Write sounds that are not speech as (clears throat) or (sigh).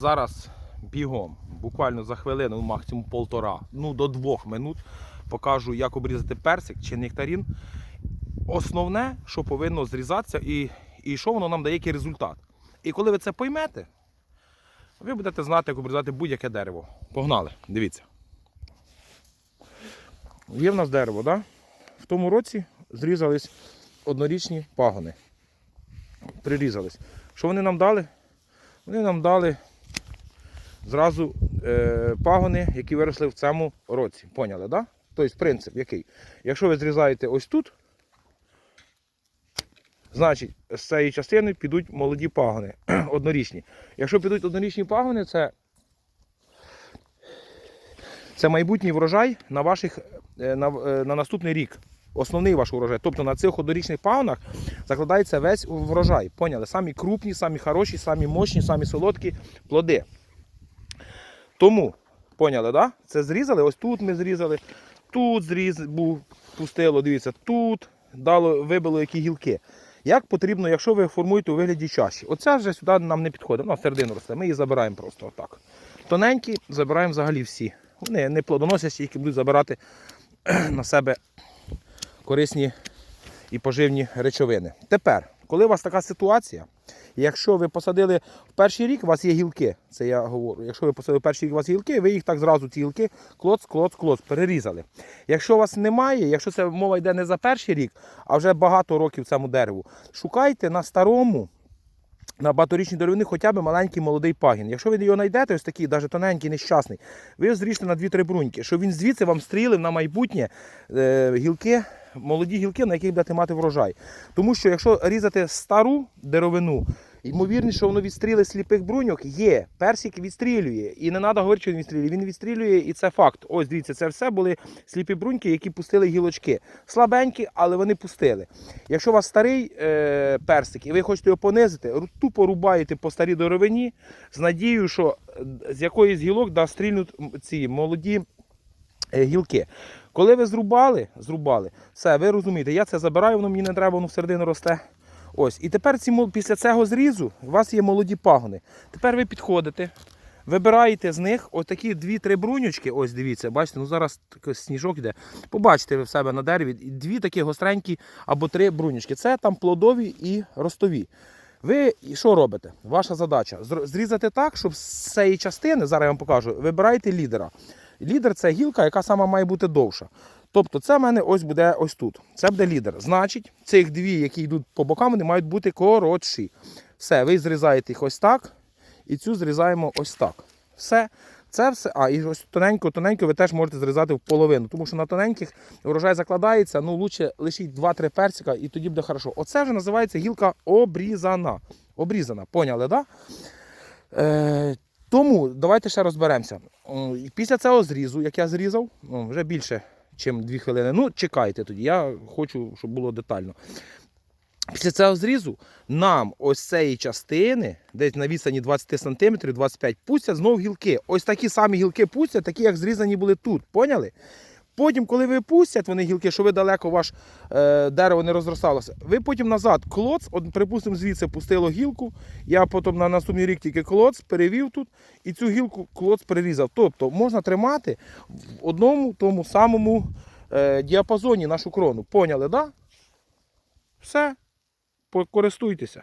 Зараз бігом, буквально за хвилину, ну, максимум полтора, ну до двох минут покажу, як обрізати персик чи нектарін. Основне, що повинно зрізатися і, і що воно нам дає який результат. І коли ви це поймете, ви будете знати, як обрізати будь-яке дерево. Погнали, дивіться. Є в нас дерево, да? в тому році зрізались однорічні пагони. Прирізались. Що вони нам дали? Вони нам дали зразу е, пагони, які виросли в цьому році. Поняли, да? Тобто принцип який? Якщо ви зрізаєте ось тут, значить з цієї частини підуть молоді пагони, (clears throat) однорічні. Якщо підуть однорічні пагони, це, це майбутній врожай на, ваших, е, на, е, на наступний рік. Основний ваш урожай. Тобто на цих однорічних пагонах закладається весь врожай. Поняли? Самі крупні, самі хороші, самі мощні, самі солодкі плоди. Тому, поняли, да? Це зрізали, ось тут ми зрізали, тут зріз був, пустило, дивіться, тут дало, вибило які гілки. Як потрібно, якщо ви формуєте у вигляді чаші. Оця вже сюди нам не підходить, вона середину росте, ми її забираємо просто отак. Тоненькі забираємо взагалі всі. Вони не плодоносять, які будуть забирати (clears throat) на себе корисні і поживні речовини. Тепер, коли у вас така ситуація, якщо ви посадили в перший рік, у вас є гілки, це я говорю. Якщо ви посадили в перший рік, у вас гілки, ви їх так зразу, ці гілки, клоц, клоц, клоц, перерізали. Якщо у вас немає, якщо це мова йде не за перший рік, а вже багато років цьому дереву, шукайте на старому. На багаторічній деревини хоча б маленький молодий пагін. Якщо ви його знайдете, ось такий, навіть тоненький, нещасний, ви його зріжте на 2-3 бруньки, щоб він звідси вам стрілив на майбутнє е, гілки, молоді гілки, на яких будете мати врожай. Тому що якщо різати стару деревину, ймовірність, що воно відстріли сліпих бруньок, є. Персик відстрілює. І не треба говорити, що він відстрілює. Він відстрілює, і це факт. Ось дивіться, це все були сліпі бруньки, які пустили гілочки. Слабенькі, але вони пустили. Якщо у вас старий е, персик і ви хочете його понизити, тупо рубаєте по старій деревині з надією, що е, з якоїсь гілок да, стрільнуть ці молоді е, гілки. Коли ви зрубали, зрубали, все, ви розумієте, я це забираю, воно мені не треба, воно всередину росте. Ось. І тепер ці, після цього зрізу у вас є молоді пагони. Тепер ви підходите, вибираєте з них отакі дві-три брунючки. Ось дивіться, бачите, ну зараз сніжок йде. Побачите ви в себе на дереві дві такі гостренькі або три брунючки. Це там плодові і ростові. Ви що робите? Ваша задача зрізати так, щоб з цієї частини, зараз я вам покажу, вибираєте лідера. Лідер це гілка, яка сама має бути довша. Тобто це в мене ось буде ось тут. Це буде лідер. Значить, цих дві, які йдуть по бокам, вони мають бути коротші. Все, ви зрізаєте їх ось так, і цю зрізаємо ось так. Все. Це все. А, і ось тоненько-тоненько ви теж можете зрізати в половину, тому що на тоненьких врожай закладається, ну лучше лишіть 2-3 персика і тоді буде хорошо. Оце вже називається гілка обрізана. Обрізана, поняли, так? Да? Е, тому давайте ще розберемося. Після цього зрізу, як я зрізав, вже більше, ніж 2 хвилини. Ну, чекайте тоді, я хочу, щоб було детально. Після цього зрізу нам ось цієї частини, десь на відстані 20 см, 25 пустять знов гілки. Ось такі самі гілки пустять, такі, як зрізані були тут. Поняли? Потім, коли ви пустять вони гілки, що ви далеко ваш е, дерево не розросталося, ви потім назад клоц, от, припустимо, звідси пустило гілку. Я потім на наступний рік тільки клоц перевів тут і цю гілку клоц перерізав. Тобто можна тримати в одному тому самому е, діапазоні нашу крону. Поняли, так? Да? Все, користуйтеся.